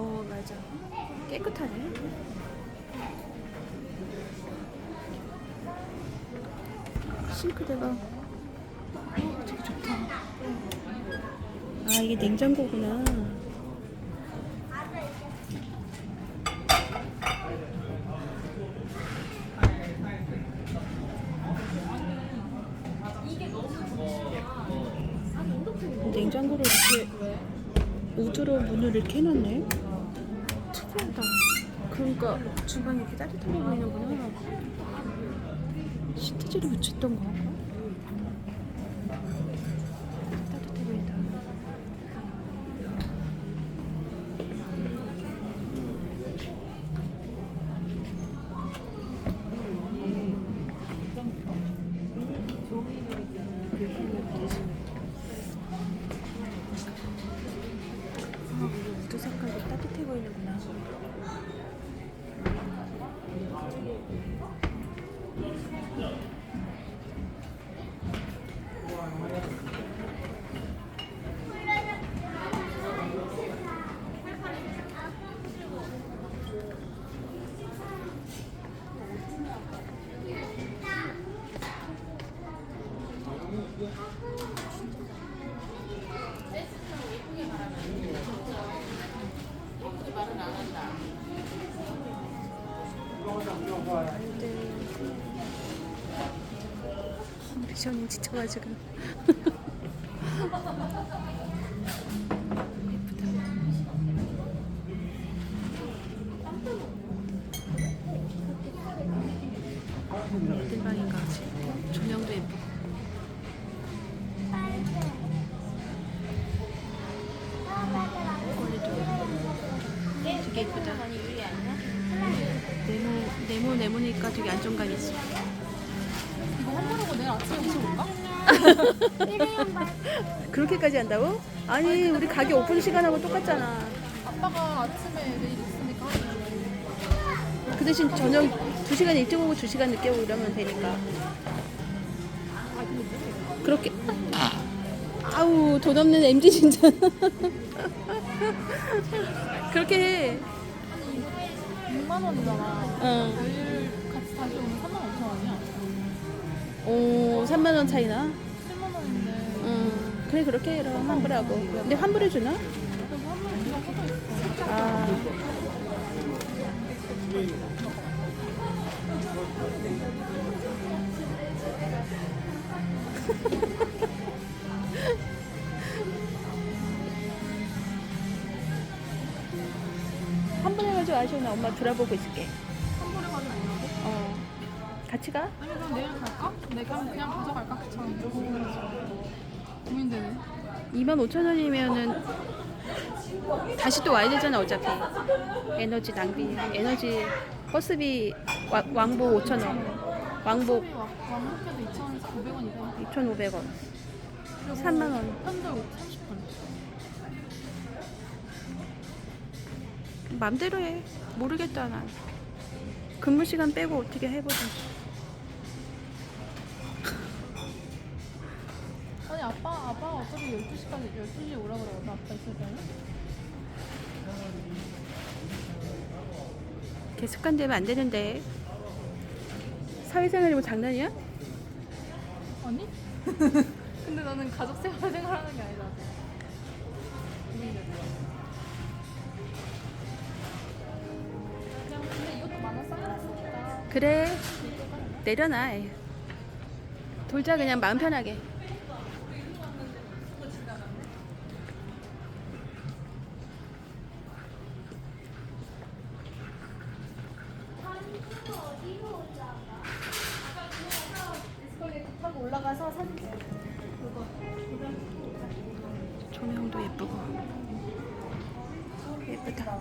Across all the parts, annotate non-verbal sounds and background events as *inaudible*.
어 맞아. 깨끗하네. 싱크대가. 어, 되게 좋다. 아 이게 냉장고구나. 냉장고를 이렇게 우드로 문을 이렇게 해놨네. 특이하다. 그러니까 주방이 이렇게 따뜻해 보이는구나. 시트지를 붙였던 거. 따뜻 미션이 지쳐가지고. *laughs* *laughs* 그렇게까지 한다고? 아니 우리 가게 오픈 시간하고 똑같잖아. 아빠가 아침에 내일 있으니까 그 대신 저녁 2시간 일찍 오고 2시간 늦게 오고 이러면 되니까. 그렇게 아우 돈 없는 MG 진짜. *laughs* 그렇게 해. 6만 원이잖아. 어. 내일 같이 다시 오면 3만 5천 원이야. 오 3만 원 차이나. 7만 원인데 응. 그래 그렇게 해라 환불하고. 근데 환불해 주나? 아. *laughs* 환불해가지고 아쉬우나 엄마 돌아보고 있을게. 환불해 가지고 오라고? 어. 같이 가? 아니 그럼 내일 갈까? 내가 그냥 가져갈까? 귀찮은데 고민되네. 2만 5천 원이면은 다시 또 와야 되잖아 어차피 에너지 낭비 에너지 버스비 와- 왕복 5천 원 왕복 수비 와- 왕복해도 2,000원에서 900원이래. 2,500원 그리고 3만 원. 편들 30분. 맘대로 해 모르겠다 난 근무 시간 빼고 어떻게 해보자 어차피 12시까지 12시에 오라 그러거든 아빠 있을 때는. 걔 습관되면 안 되는데 사회생활이 뭐 장난이야? 아니? *laughs* 근데 나는 가족 생활 생활하는 게 아니라 고민되네. 그냥 근데 이것도 만원 싸놨으니까 그래 내려놔. 돌자 그냥 마음 편하게 올라가서 사진 찍어. 조명도 예쁘고 예쁘다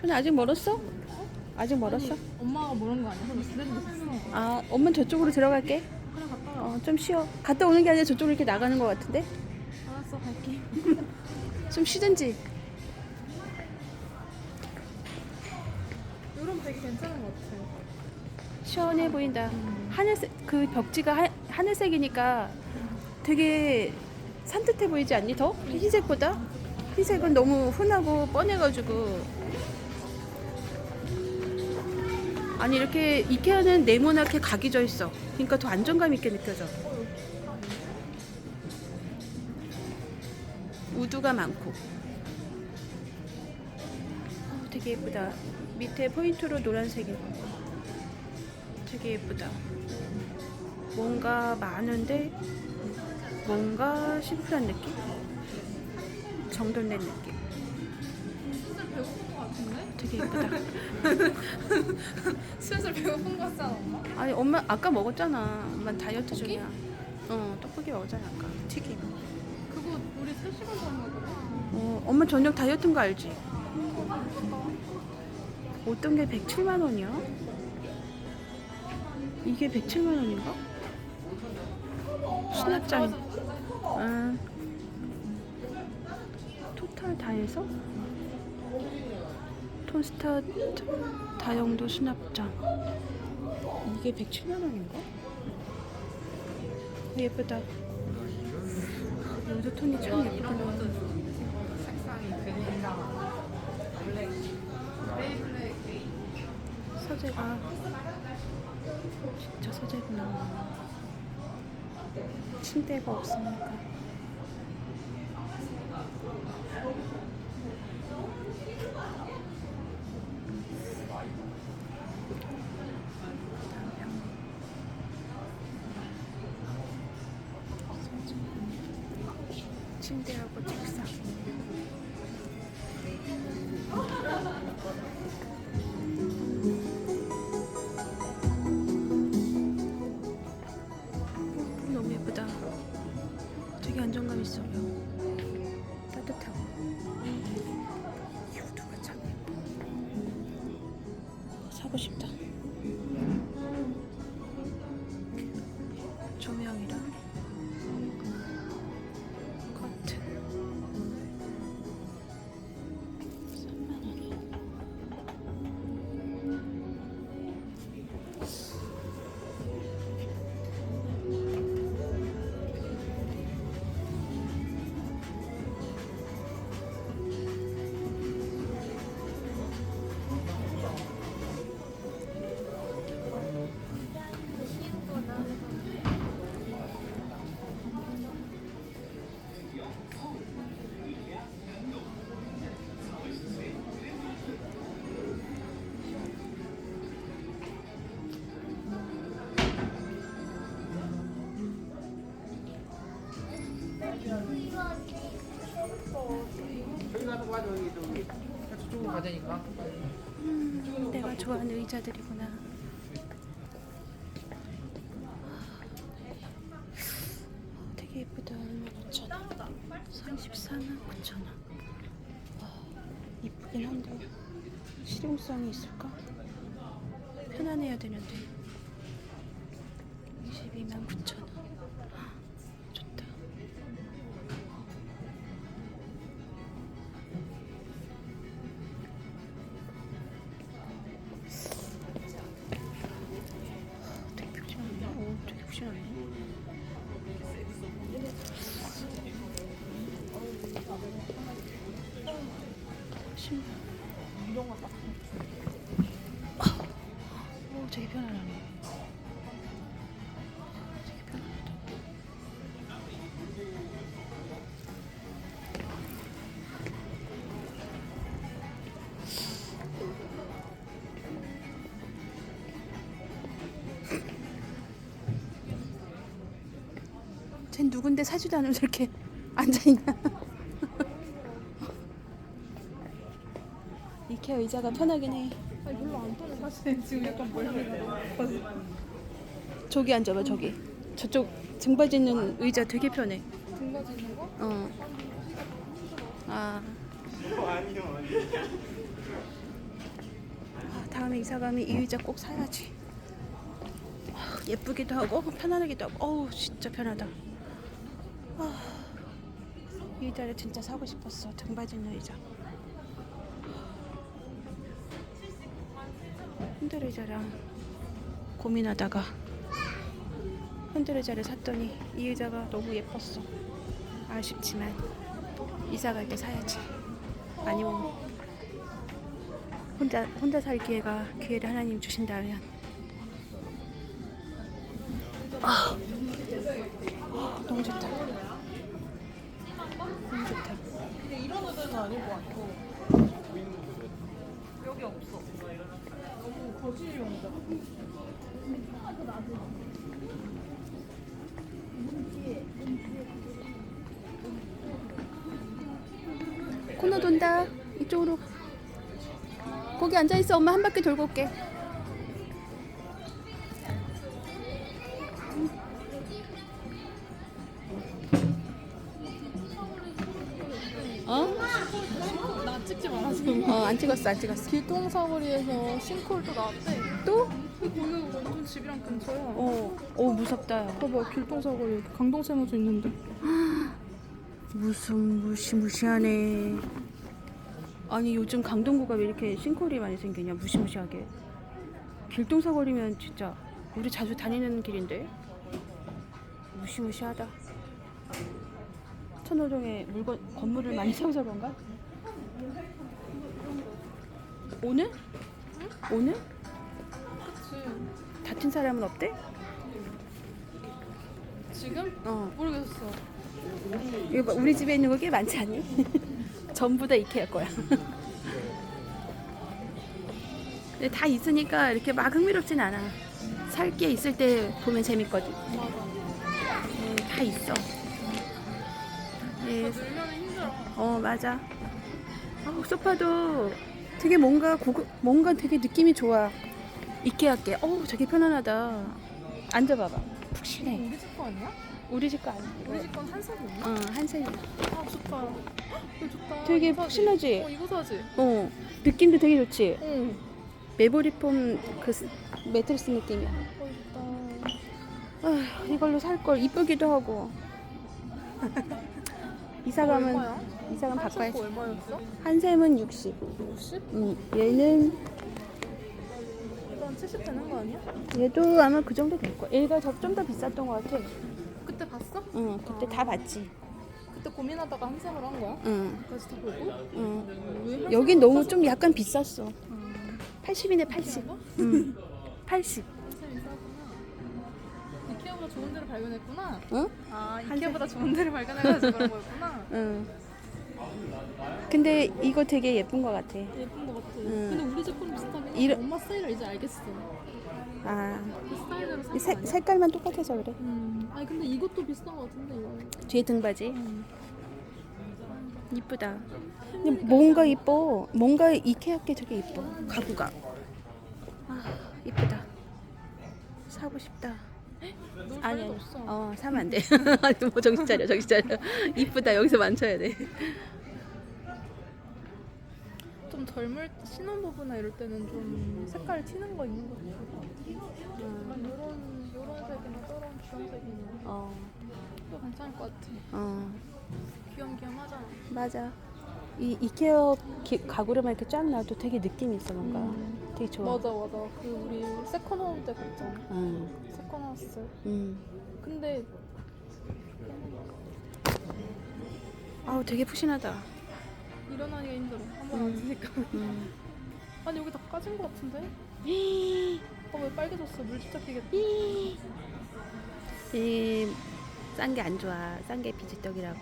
전 아직 멀었어? 아직 멀었어? 엄마가 모르는 거 아니야? 그럼 기다리고 있었어. 아 엄마 저쪽으로 들어갈게 그래 갔다 와. 어 좀 쉬어 갔다 오는 게 아니라 저쪽으로 이렇게 나가는 것 같은데 알았어 갈게. *laughs* 좀 쉬든지 이런 이건 되게 괜찮은 것 같아. 시원해 보인다. 하늘색 그 벽지가 하, 하늘색이니까 되게 산뜻해 보이지 않니 더? 흰색보다? 흰색은 너무 흔하고 뻔해가지고 아니 이렇게 이케아는 네모나게 각이 져 있어. 그러니까 더 안정감 있게 느껴져. 우드가 많고 어, 되게 예쁘다. 밑에 포인트로 노란색이 되게 예쁘다. 뭔가 많은데 뭔가 심플한 느낌? 정돈된 느낌. *laughs* 슬슬 배고픈 것 같은데? 되게 예쁘다. 슬슬 배고픈 것 같지 않아, 엄마? 아니 엄마 아까 먹었잖아. 엄마 다이어트 중이야. 어 떡볶이 먹었잖아 아까. 튀김. 우리 3시간 전에? 어 엄마 저녁 다이어트인 거 알지? 어떤 게 107만 원이야? 이게 107만 원인가? 수납장. 아, 토탈 다 해서 톤스타 다용도 수납장. 이게 107만 원인가? 예쁘다. 요드 톤이 참 예쁘구나. 색상이 그니까. 블랙. 블랙. 서재가 진짜 서재구나. 침대가 없으니까. 침대하고 책상. 어, 너무 예쁘다. 되게 안정감 있어요. 따뜻하고. 유두가 참 예뻐. 사고 싶다. 음, 내가 좋아하는 의자들이구나. 어, 되게 예쁘다. 9,000원. 34만 9천원. 이쁘긴 한데 실용성이 있을까? 편안해야 되는데. 22만 9천원. 쟨 누군데 사지도 않으면서 이렇게 *laughs* 앉아있나? *laughs* 이케아 의자가 편하긴 해. 아니, 별로 안 떠네, 사실. 지금 약간 멀미가 저기 앉아봐 저기. 저쪽 등받이 있는 의자 되게 편해. 등받이 있는 거? 어. 아. 아, 다음에 이사 가면 이 의자 꼭 사야지. 아, 예쁘기도 하고 편안하기도 하고. 어우 진짜 편하다. 아, 이 의자를 진짜 사고 싶었어. 등받이 있는 의자. 핸드레자랑 고민하다가 핸드레자를 샀더니 이 의자가 너무 예뻤어. 아쉽지만 이사 갈 때 사야지. 아니면 혼자 혼자 살 기회가 기회를 하나님 주신다면 아, 너무 좋다. 너무 좋다. 근데 아닌 것 같아. 여기 없어. 너무 거실용 의자. 코너 돈다. 이쪽으로. 거기 앉아 있어. 엄마 한 바퀴 돌고 올게. 찍지 마라 지금. 어, 안 찍었어, 안 찍었어. 길동사거리에서 싱크홀도 나왔대. 또? 거기 완전 집이랑 근처야. 어, 오 무섭다. 봐봐 길동사거리 강동 세무소 있는데. *gasps* 무슨 무시무시하네. 아니 요즘 강동구가 왜 이렇게 싱크홀이 많이 생기냐 무시무시하게. 길동사거리면 진짜 우리 자주 다니는 길인데 무시무시하다. 천호동에 물건 건물을 많이 *laughs* 세워서 그런가? 오늘? 오늘? 그치. 다친 사람은 없대? 지금? 어. 모르겠어. 이거 봐, 우리 집에 있는 거 꽤 많지 않니? *laughs* 전부 다 이케아 거야. *laughs* 근데 다 있으니까 이렇게 막 흥미롭진 않아. 살 게 있을 때 보면 재밌거든. 음, 다 있어. 힘들어. 어 맞아. 아, 소파도 되게 뭔가 고급, 뭔가 되게 느낌이 좋아. 이케아께. 어 되게 편안하다. 앉아봐봐. 푹신해. 우리 집 거 아니야? 우리 집 거 아니야? 우리 집 건 한석이었나? 어 한색이야. 아 좋다. 이거 좋다. 되게 이거 사지? 푹신하지? 어 이거 사지. 어 느낌도 되게 좋지. 응. 메모리폼 그 스- 매트리스 느낌이야. 어 좋다. 아, 이걸로 살 걸 이쁘기도 하고. *laughs* 이사 가면 얼마야? 이사 가면 한석 바꿔야지. 거 얼마였어? 한 샘은 60. 60? 음, 얘는 한70 되는 거 아니야? 얘도 아마 그 정도 될 거야. 얘가 좀 더 비쌌던 것 같아. 그때 봤어? 응, 그때 다 봤지. 그때 고민하다가 한석을 한 거야? 응, 그래서 다 보고? 응. 왜 여긴 너무 좀 약간 비쌌어. 80이네 80. 이거? 응, 80. 좋은 데를 발견했구나. 응? 아 이케아보다 좋은 데를 발견해가지고 그런 *laughs* 거였구나. 응. 근데 이거 되게 예쁜 것 같아. 예쁜 거 같아. 응. 근데 우리 제품 비슷하긴 해. 이런- 엄마 스타일을 이제 알겠어. 아, 그 스타일대로 이 산거 색, 아니야? 색깔만 똑같아서 그래. 음. 아니 근데 이것도 비슷한 거 같은데 이거. 뒤에 등바지. 음. 이쁘다. 근데 뭔가 이뻐. 뭔가 이케아께 되게 이뻐. 가구가. 아, 이쁘다. 사고 싶다. 놀 아니, 아니. 없어. 어, 사면 안 돼. *laughs* 아니, 뭐 정신 차려, 정신 차려. 이쁘다. 여기서 만져야 돼. 좀 젊을 신혼부부나 이럴 때는 좀 색깔 튀는 거 있는 거 같아. 약간 요런 요런 색이나 저런 주황색이나 어, 또 괜찮을 것 같아. 어, 귀염귀염하잖아. 맞아. 이 이케아 기- 가구로만 이렇게 쫙 놔도 되게 느낌 있어 뭔가. 음. 되게 좋아. 맞아 맞아. 그 우리 세컨홈 때 갔잖아. 응, 세컨하우스. 응. 근데 아우 되게 푸신하다. 일어나기가 힘들어. 한번 음. 앉으니까. 음. 아니 여기 다 까진 거 같은데? *gasps* 어왜 빨개졌어? 물집 잡히겠다. 이싼 게 안 좋아. 싼 게 비지떡이라고.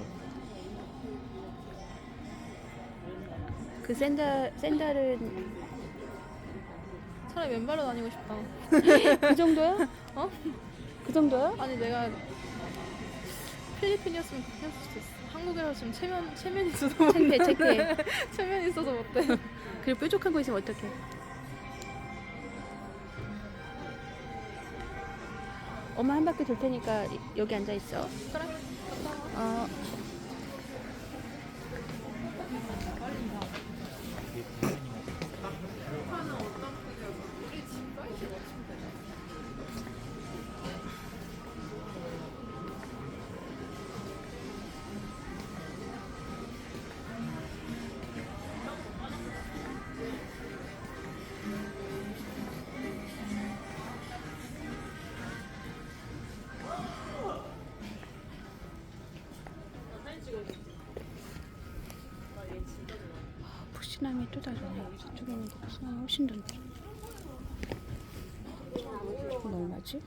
그 샌들 샌들은 차라리 맨발로 다니고 싶다. *laughs* 그 정도야? 어? 그 정도야? 아니 내가 필리핀이었으면 그렇게 했을 수도 있어. 한국이라서 지금 체면 체면이 *laughs* 있어서 못해. 창피해. 체면이 있어서 못해. 그리고 뾰족한 거 있으면 어떡해? 엄마 한 바퀴 돌 테니까 이- 여기 앉아 있어. 그래. 어. 베트남이 또 다르네. 저쪽에 있는 게 베트남이 훨씬 더 넓어. 이건 얼마지?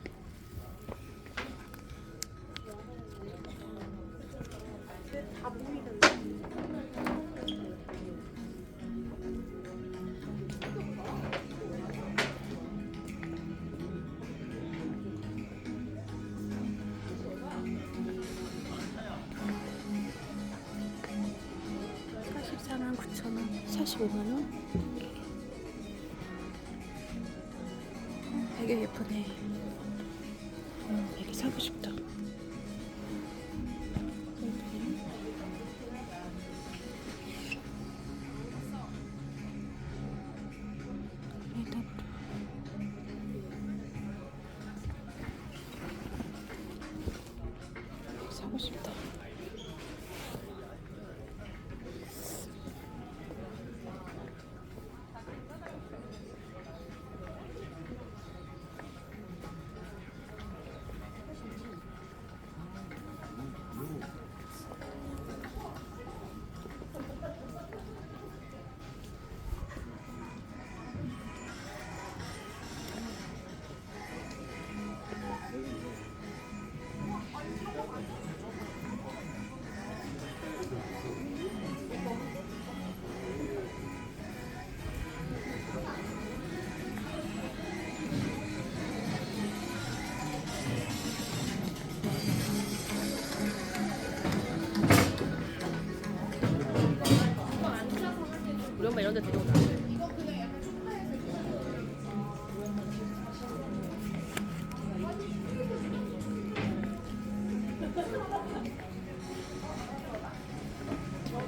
(45만 원) 어, 되게 예쁘네. 어, 되게 사고 싶다 우리 엄마 이런 데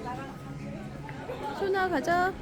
데려오나 소나 가자